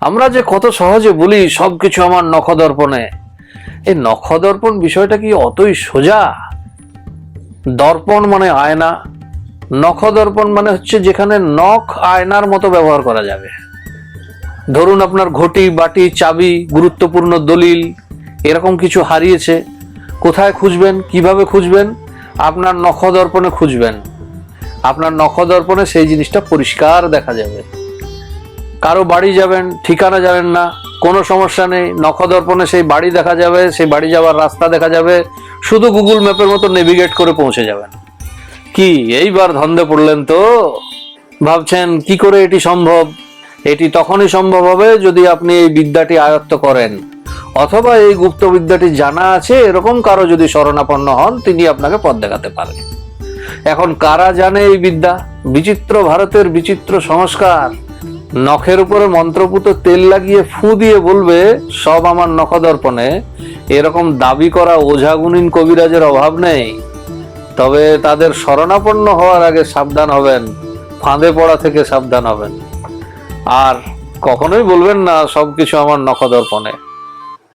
আমরা যে কত সহজে বলি সবকিছু আমার নখদর্পণে। এই নখদর্পণ বিষয়টা কি অতই সোজা? দর্পণ মানে আয়না, নখদর্পণ মানে হচ্ছে যেখানে নখ আয়নার মতো ব্যবহার করা যাবে। ধরুন আপনার ঘটি, বাটি, চাবি, গুরুত্বপূর্ণ দলিল, এরকম কিছু হারিয়েছে। কোথায় খুঁজবেন? কীভাবে খুঁজবেন? আপনার নখদর্পণে খুঁজবেন। আপনার নখদর্পণে সেই জিনিসটা পরিষ্কার দেখা যাবে। কারও বাড়ি যাবেন, ঠিকানা জানেন না, কোনো সমস্যা নেই, নখদর্পণে সেই বাড়ি দেখা যাবে, সেই বাড়ি যাওয়ার রাস্তা দেখা যাবে, শুধু গুগল ম্যাপের মতো নেভিগেট করে পৌঁছে যাবেন। কি, এইবার ধন্দে পড়লেন তো? ভাবছেন, কি করে এটি সম্ভব? এটি তখনই সম্ভব হবে যদি আপনি এই বিদ্যাটি আয়ত্ত করেন। অথবা এই গুপ্ত বিদ্যাটি জানা আছে, এরকম কারও যদি শরণাপন্ন হন, তিনি আপনাকে পথ দেখাতে পারেন। এখন কারা জানে এই বিদ্যা? বিচিত্র ভারতের বিচিত্র সংস্কার। নখের উপরে মন্ত্রপুত তেল লাগিয়ে ফু দিয়ে বলবে, সব আমার নখদর্পণে। এরকম দাবি করা ওঝাগুনিন কবিরাজের অভাব নেই। তবে তাদের শরণাপন্ন হওয়ার আগে সাবধান হবেন, ফাঁদে পড়া থেকে সাবধান হবেন। আর কখনোই বলবেন না সব কিছু আমার নখদর্পণে।